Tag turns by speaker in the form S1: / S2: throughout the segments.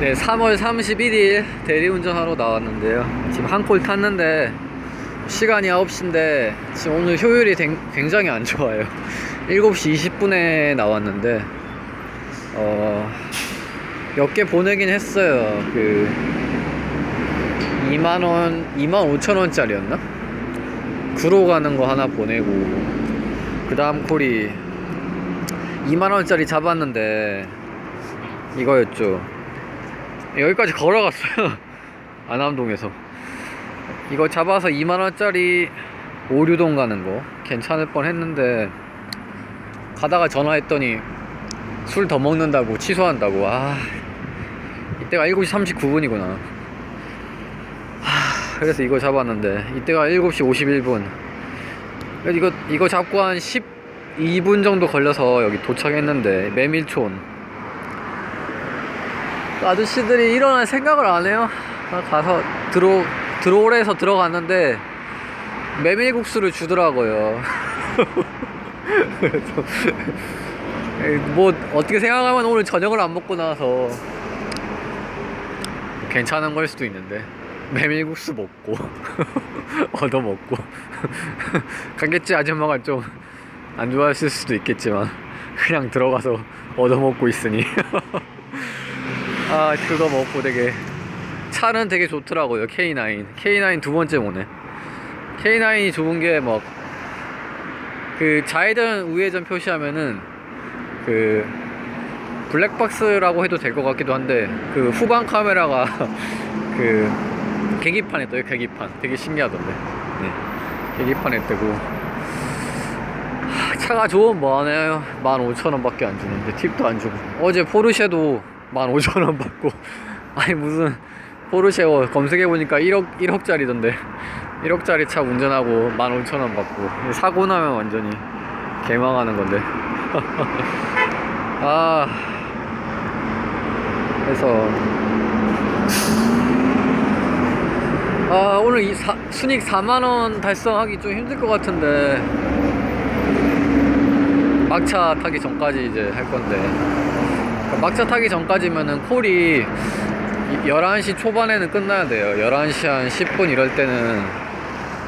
S1: 네, 3월 31일 대리운전하러 나왔는데요. 지금 한 콜 탔는데 시간이 9시인데 지금 오늘 효율이 댕- 굉장히 안 좋아요. 7시 20분에 나왔는데 어, 몇 개 보내긴 했어요. 그 2만 원, 2만 5천 원짜리였나? 구로 가는 거 하나 보내고 그 다음 콜이 2만 원짜리 잡았는데 이거였죠. 여기까지 걸어갔어요. 안암동에서. 이거 잡아서 2만원짜리 오류동 가는 거 괜찮을 뻔 했는데, 가다가 전화했더니 술 더 먹는다고 취소한다고. 아, 이때가 7시 39분이구나. 하, 그래서 이거 잡았는데, 이때가 7시 51분. 이거, 이거 잡고 한 12분 정도 걸려서 여기 도착했는데, 메밀촌. 아저씨들이 일어날 생각을 안 해요. 나 가서 들어 들어오래서 들어갔는데 메밀국수를 주더라고요. 뭐 어떻게 생각하면 오늘 저녁을 안 먹고 나서 괜찮은 걸 수도 있는데 메밀국수 먹고 얻어 먹고 가게집 아줌마가 좀 안 좋아했을 수도 있겠지만 그냥 들어가서 얻어 먹고 있으니 아 그거 먹고 되게 차는 되게 좋더라고요 K9 K9 두 번째 오네. K9이 좋은 게 막 그 좌회전 우회전 표시하면은 그 블랙박스라고 해도 될 것 같기도 한데 그 후방 카메라가 그 계기판에 떠요 계기판. 되게 신기하던데. 네. 계기판에 뜨고. 하, 차가 좋으면 뭐하나요? 15,000원 밖에 안 주는데 팁도 안 주고. 어제 포르쉐도 15,000원 받고. 아니 무슨 포르쉐 어, 검색해보니까 1억, 1억짜리던데. 1억짜리 차 운전하고 15,000원 받고. 사고 나면 완전히 개망하는 건데. 아. 그래서. 아 오늘 이 사, 순익 4만원 달성하기 좀 힘들 것 같은데. 막차 타기 전까지 이제 할 건데 막차 타기 전까지면은 콜이 11시 초반에는 끝나야 돼요. 11시 한 10분 이럴 때는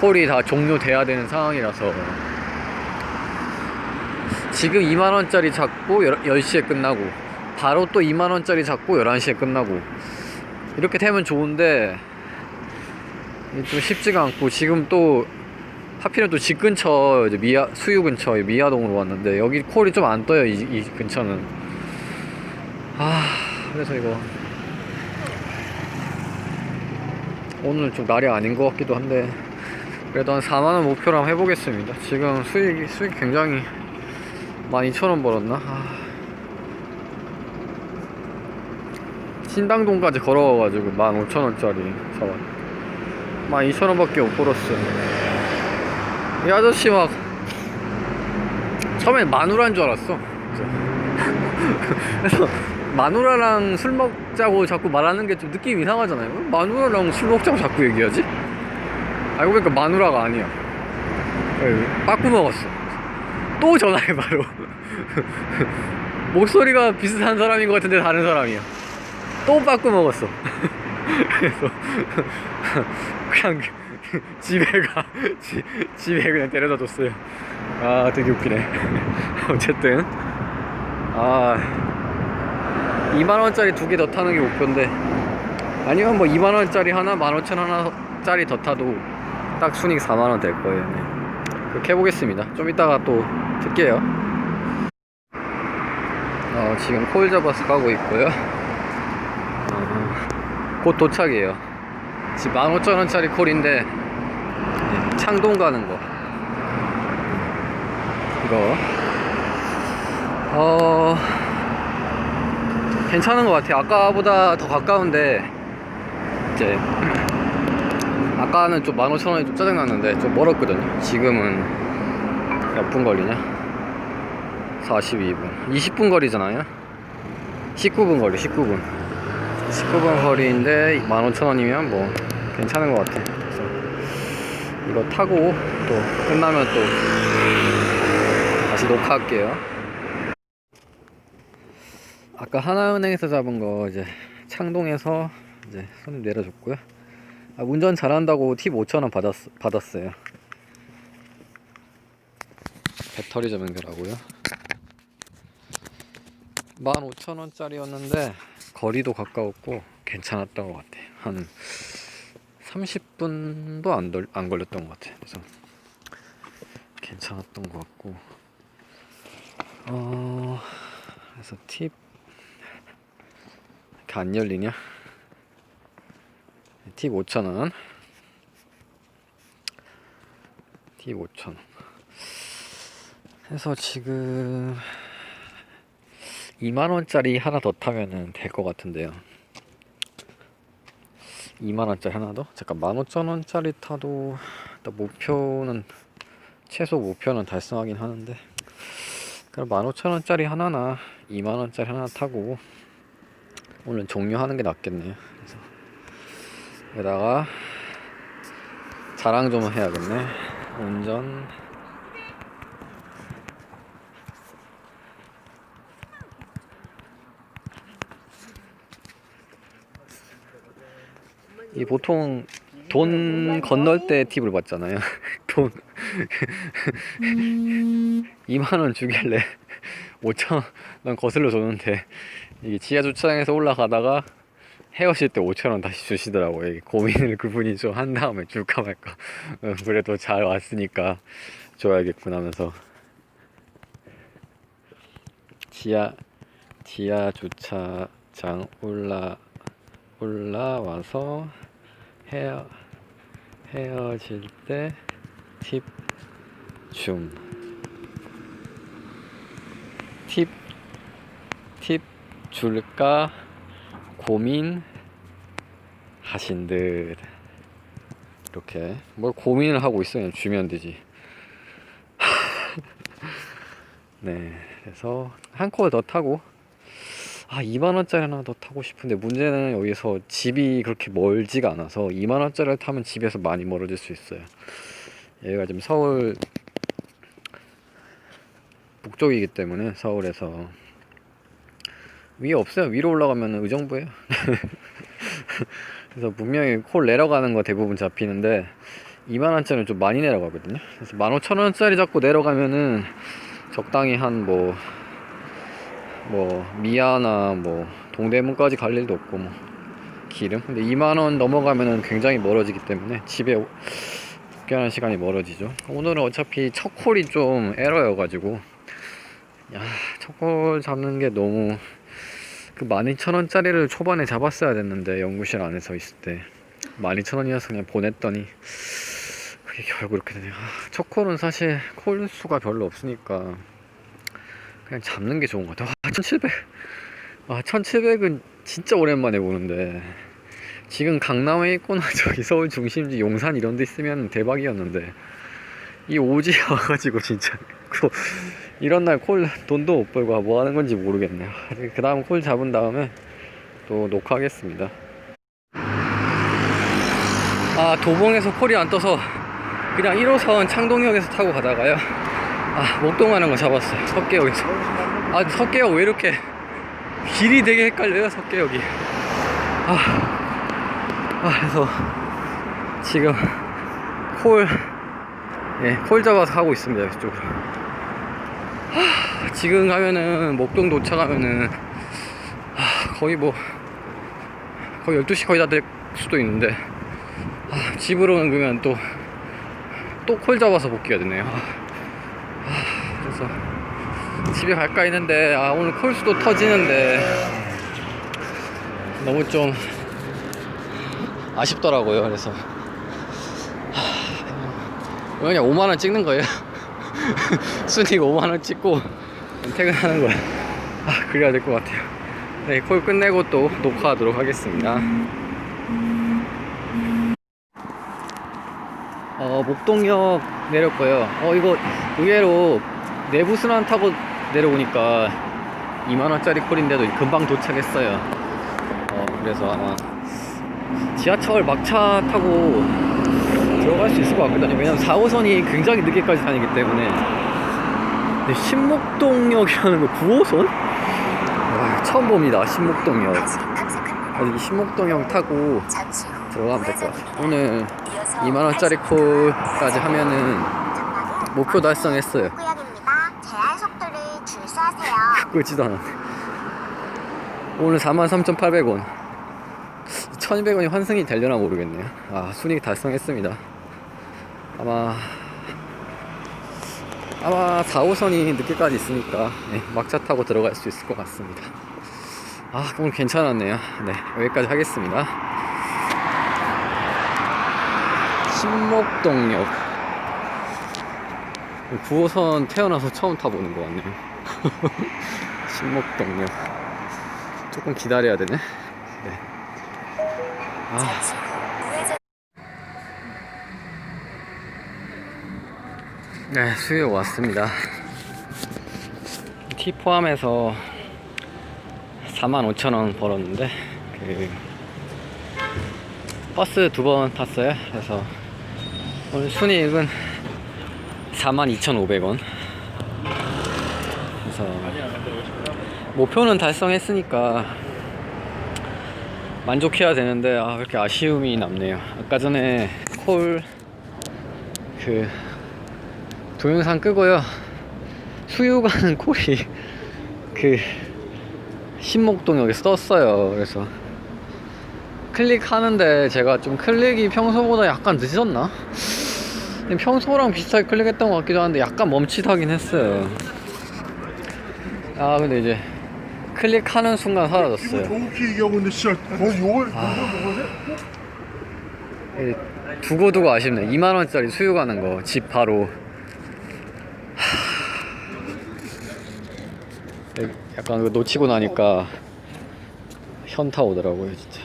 S1: 콜이 다 종료돼야 되는 상황이라서. 지금 2만원짜리 잡고 10시에 끝나고 바로 또 2만원짜리 잡고 11시에 끝나고 이렇게 되면 좋은데 좀 쉽지가 않고 지금 또 하필은 또집 근처 미아 수유 근처 미아동으로 왔는데 여기 콜이 좀 안 떠요 이, 이 근처는 아 그래서 이거 오늘 좀 날이 아닌 것 같기도 한데 그래도 한 4만원 목표로 한번 해보겠습니다. 지금 수익이 수익 굉장히 12,000원 벌었나? 아. 신당동까지 걸어가가지고 15,000원짜리 사왔 12,000원 밖에 못 벌었어요. 이 아저씨 막 처음엔 마누라인 줄 알았어. 그래서 마누라랑 술 먹자고 자꾸 말하는 게 좀 느낌이 이상하잖아요. 왜 마누라랑 술 먹자고 자꾸 얘기하지? 알고 보니까 마누라가 아니야. 예, 빠꾸 먹었어. 또 전화해 바로. 목소리가 비슷한 사람인 것 같은데 다른 사람이야. 또 빠꾸 먹었어. 그래서 그냥 집에 가. 지, 집에 그냥 데려다 줬어요. 아 되게 웃기네. 어쨌든. 아 2만원짜리 두 개 더 타는 게 목표인데 아니면 뭐 2만원짜리 하나 15,000원 하나짜리 더 타도 딱 순익 4만원 될 거예요. 네. 그렇게 해보겠습니다. 좀 이따가 또 틀게요. 어, 지금 콜 잡아서 가고 있고요. 어, 곧 도착이에요. 지금 15,000원짜리 콜인데 네, 창동 가는 거. 이거. 어 괜찮은 것 같아요. 아까보다 더 가까운데 이제 아까는 좀 15,000원이 좀 짜증났는데 좀 멀었거든요. 지금은 몇 분 걸리냐? 42분. 20분 거리잖아요. 19분 거리 19분. 19분 거리인데 15,000원이면 뭐 괜찮은 것 같아 그래서 이거 타고 또 끝나면 또 다시 녹화할게요 아까 하나은행에서 잡은 거 이제 창동에서 이제 손님 내려줬고요. 아, 운전 잘한다고 팁 5,000원 받았, 받았어요. 배터리 좀 연결하고요. 15,000원짜리였는데 거리도 가까웠고 괜찮았던 것 같아요. 한 30분도 안, 덜, 안 걸렸던 것 같아요. 그래서 괜찮았던 것 같고 어 그래서 팁 이렇게 안 열리냐? 팁 5,000원 팁 5,000원 해서 지금 2만원짜리 하나 더 타면은 될 것 같은데요 2만원짜리 하나 더? 잠깐 15,000원짜리 타도 목표는 최소 목표는 달성하긴 하는데 그럼 15,000원짜리 하나나 2만원짜리 하나 타고 오늘 종료하는 게 낫겠네요. 그래서 여기다가 자랑 좀 해야겠네. 운전. 이 보통 돈 건널 때 팁을 받잖아요. 돈. 2만 원 주길래 5천 원 거슬러 줬는데 이게 지하 주차장에서 올라가다가 헤어질 때 5천 원 다시 주시더라고요. 고민을 그분이 좀 한 다음에 줄까 말까. 어, 그래도 잘 왔으니까 줘야겠구나 하면서 지하 지하 주차장 올라 올라와서 헤어 헤어질 때 팁 줌. 팁, 팁 줄까 고민 하신 듯. 이렇게. 뭘 고민을 하고 있어요. 주면 되지. 네. 그래서 한 콜 더 타고 아 2만 원짜리 하나 더 타고 싶은데 문제는 여기서 집이 그렇게 멀지가 않아서 2만 원짜리를 타면 집에서 많이 멀어질 수 있어요. 여기가 지금 서울 북쪽이기 때문에 서울에서 위에 없어요. 위로 올라가면 의정부예요. 그래서 분명히 콜 내려가는 거 대부분 잡히는데 2만 원짜리는 좀 많이 내려가거든요. 그래서 15,000원짜리 잡고 내려가면은 적당히 한 뭐 뭐 미아나 뭐 동대문까지 갈 일도 없고 뭐 기름 근데 2만 원 넘어가면은 굉장히 멀어지기 때문에 집에 오- 복귀하는 시간이 멀어지죠 오늘은 어차피 첫 콜이 좀 에러여가지고 야 첫 콜 잡는 게 너무 그 12,000원짜리를 초반에 잡았어야 됐는데 연구실 안에서 있을 때 12,000원이어서 그냥 보냈더니 그게 결국 이렇게 되네요 아, 첫 콜은 사실 콜 수가 별로 없으니까 그냥 잡는 게 좋은 것 같아요. 아, 1700. 아, 1700은 진짜 오랜만에 보는데. 지금 강남에 있거나 저기 서울 중심지 용산 이런 데 있으면 대박이었는데. 이 오지 와가지고 진짜. 그 이런 날 콜 돈도 못 벌고 뭐 하는 건지 모르겠네요. 그 다음 콜 잡은 다음에 또 녹화하겠습니다. 아, 도봉에서 콜이 안 떠서 그냥 1호선 창동역에서 타고 가다가요. 아, 목동하는 거 잡았어요. 석계역에서. 아, 석계역 왜 이렇게 길이 되게 헷갈려요, 석계역이. 아, 아, 그래서 지금 콜, 예, 콜 잡아서 가고 있습니다, 이쪽으로. 아, 지금 가면은, 목동 도착하면은, 아, 거의 뭐, 거의 12시 거의 다 될 수도 있는데, 아, 집으로는 그러면 또, 또 콜 잡아서 복귀가 되네요. 아. 그래서 집에 갈까 했는데 아 오늘 콜 수도 터지는데 너무 좀 아쉽더라고요 그래서 하, 그냥 5만원 찍는 거예요 순위가 5만원 찍고 퇴근하는 거야 아 그래야 될 것 같아요 네 콜 끝내고 또 녹화하도록 하겠습니다 어, 목동역 내렸고요. 어, 이거 의외로 내부 순환 타고 내려오니까 2만원짜리 콜인데도 금방 도착했어요. 어, 그래서 아마 지하철 막차 타고 들어갈 수 있을 것 같거든요. 왜냐면 4호선이 굉장히 늦게까지 다니기 때문에. 근데 신목동역이라는 거 9호선? 와, 처음 봅니다. 신목동역. 어디 신목동역 타고 들어가면 될 것. 같아요. 오늘
S2: 이어서
S1: 2만원짜리 콜까지 하면은 목표 달성했어요. 끄지도 않았네. 오늘 43,800원. 1,200원이 환승이 되려나 모르겠네요. 아, 순위 달성했습니다. 아마, 아마 4, 5선이 늦게까지 있으니까, 네, 막차 타고 들어갈 수 있을 것 같습니다. 아, 오늘 괜찮았네요. 네, 여기까지 하겠습니다. 신목동역. 9호선 태어나서 처음 타보는 것 같네요. 신목동역. 조금 기다려야 되네. 네. 아, 네, 수요 왔습니다. 티 포함해서 45,000원 벌었는데, 그, 버스 두 번 탔어요. 그래서, 오늘 순이익은 42,500원. 그래서, 목표는 달성했으니까, 만족해야 되는데, 아, 왜 이렇게 아쉬움이 남네요. 아까 전에 콜, 그, 동영상 끄고요. 수유 가는 콜이 그 신목동역에 떴어요. 그래서 클릭하는데 제가 좀 클릭이 평소보다 약간 늦었나? 평소랑 비슷하게 클릭했던 것 같기도 한데 약간 멈칫하긴 했어요. 아 근데 이제 클릭하는 순간 사라졌어요.
S3: 얘기하고 있는데 진짜 뭐
S1: 아. 두고두고 아쉽네. 2만 원짜리 수유 가는 거 집 바로. 하... 약간 그 놓치고 나니까 현타 오더라고요, 진짜.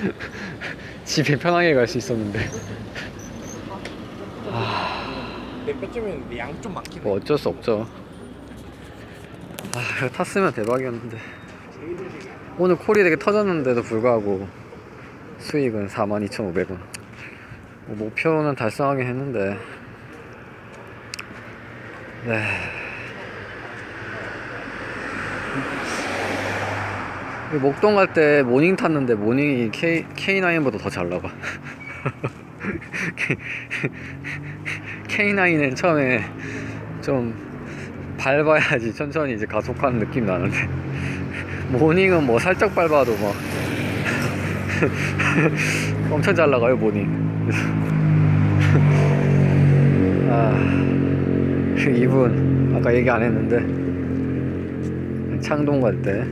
S1: 집에 편하게 갈 수 있었는데
S3: 내 뼈쯤은 양좀 막히네
S1: 뭐 어쩔 수 없죠. 아, 이거 탔으면 대박이었는데. 오늘 콜이 되게 터졌는데도 불구하고 수익은 42,500원. 뭐 목표는 달성하긴 했는데. 네. 목동 갈 때 모닝 탔는데 모닝이 K, K9보다 더 잘 나가. K9은 처음에 좀 밟아야지 천천히 이제 가속하는 느낌 나는데. 모닝은 뭐 살짝 밟아도 막 엄청 잘 나가요 모닝. 아 이분 아까 얘기 안 했는데. 창동 갈때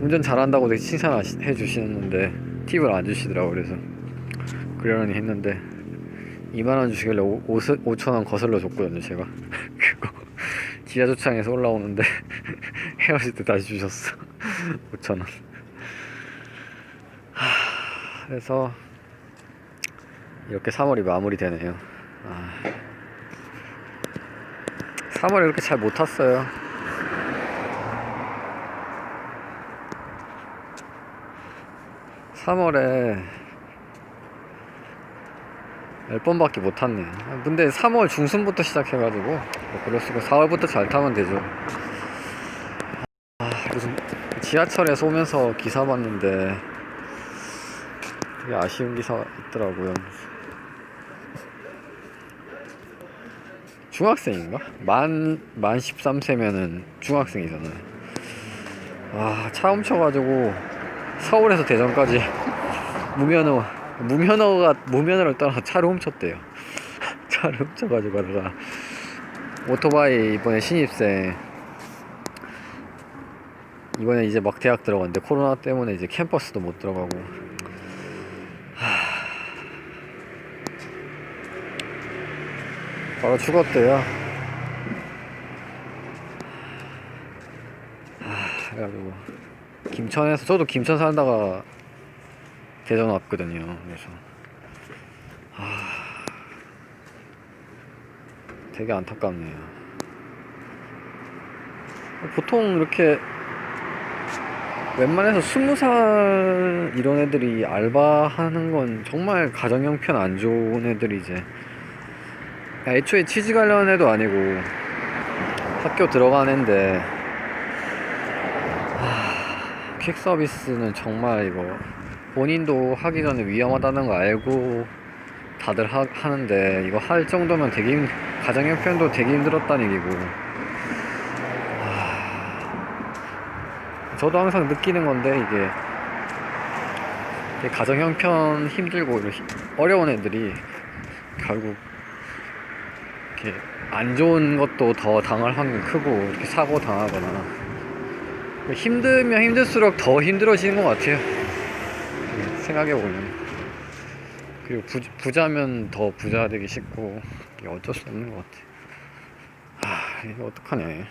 S1: 운전 잘한다고 되게 칭찬해 주시는데 팁을 안 주시더라고 그래서. 그러려니 했는데 2만원 주시길래 5천원 거슬러 줬거든요 제가. 그거 지하 주차장에서 올라오는데 헤어질 때 다시 주셨어. 5천원. 그래서 이렇게 3월이 마무리되네요. 아, 3월에 그렇게 잘 못 탔어요 삼월에 10번밖에 못 탔네. 아, 근데 3월 중순부터 시작해가지고, 뭐 그럴 수고 4월부터 잘 타면 되죠. 아, 무슨, 지하철에서 오면서 기사 봤는데, 되게 아쉬운 기사 있더라고요. 중학생인가? 만, 만 13세면은 중학생이잖아요. 와, 차 훔쳐가지고, 서울에서 대전까지 무면허 무면허가 무면허를 떠나 차를 훔쳤대요. 차를 훔쳐가지고 가다가 오토바이 이번에 신입생 이번에 이제 막 대학 들어갔는데 코로나 때문에 이제 캠퍼스도 못 들어가고 하... 바로 죽었대요. 하... 그래가지고 김천에서 저도 김천 살다가 대전 왔거든요. 그래서 아 되게 안타깝네요. 보통 이렇게 웬만해서 스무 살 이런 애들이 알바하는 건 정말 가정 형편 안 좋은 애들이 이제 애초에 취직 관련 애도 아니고 학교 들어간 애인데 퀵 서비스는 정말 이거 본인도 하기 전에 위험하다는 거 알고 다들 하, 하는데 이거 할 정도면 되게 힘, 가정 형편도 되게 힘들었다는 얘기고. 하, 저도 항상 느끼는 건데 이게 가정 형편 힘들고 어려운 애들이 결국 이렇게 안 좋은 것도 더 당할 확률이 크고 이렇게 사고 당하거나 힘들면 힘들수록 더 힘들어지는 것 같아요. 생각해 보면 그리고 부, 부자면 더 부자 되기 쉽고 어쩔 수 없는 것 같아. 아 이거 어떡하냐. 얘.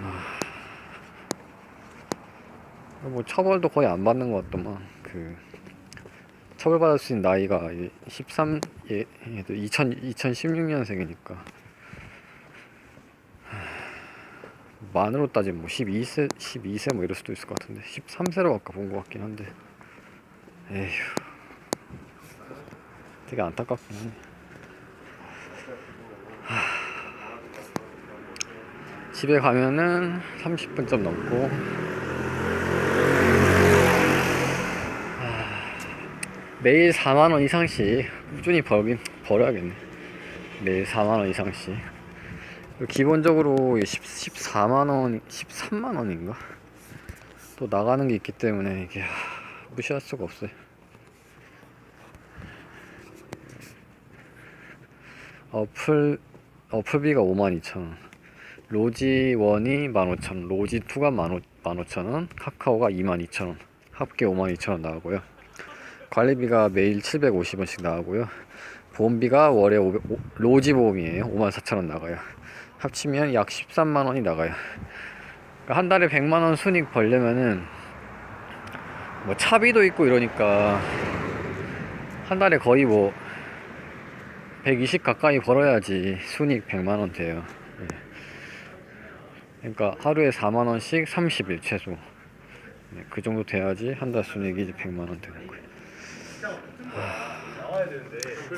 S1: 아. 뭐 처벌도 거의 안 받는 것 같더만 그 처벌받을 수 있는 나이가 13, 예, 얘도 2000, 2016년생이니까. 만으로 따지면 뭐 12세, 12세 뭐 이럴 수도 있을 것 같은데. 13세로 아까 본 것 같긴 한데. 에휴. 되게 안타깝긴 하네. 하. 집에 가면은 30분쯤 넘고, 매일 4만 원 이상씩 꾸준히 벌긴 벌어야겠네. 매일 4만 원 이상씩. 기본적으로 10, 14만 원, 13만 원인가? 또 나가는 게 있기 때문에 이게 하, 무시할 수가 없어요. 어플 어플비가 5만 2천 원. 로지 1이 15,000원, 로지 2가 15,000원, 카카오가 22,000원, 합계 52,000원 나가고요. 관리비가 매일 750원씩 나가고요. 보험비가 월에 500, 오- 로지 보험이에요. 54,000원 나가요. 합치면 약 13만 원이 나가요. 그러니까 한 달에 100만 원 순익 벌려면은 뭐 차비도 있고 이러니까 한 달에 거의 뭐 120 가까이 벌어야지 순익 100만 원 돼요. 예. 그러니까 하루에 4만 원씩 30일 최소. 네, 그 정도 돼야지 한 달 순익이 이제 100만 원 되는 거예요.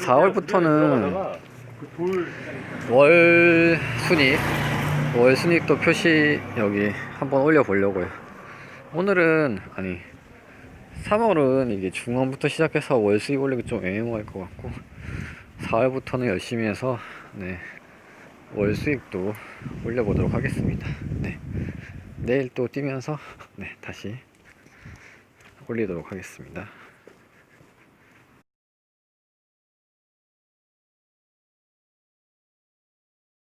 S1: 4월부터는
S3: 그돌
S1: 월 순익 월 순익도 표시 여기 한번 올려 보려고요. 오늘은 아니 3월은 이게 중원부터 시작해서 월 수익 올리기 좀 애매모할 것 같고 4월부터는 열심히 해서 네, 월 수익도 올려보도록 하겠습니다. 네. 내일 또 뛰면서 네, 다시 올리도록 하겠습니다.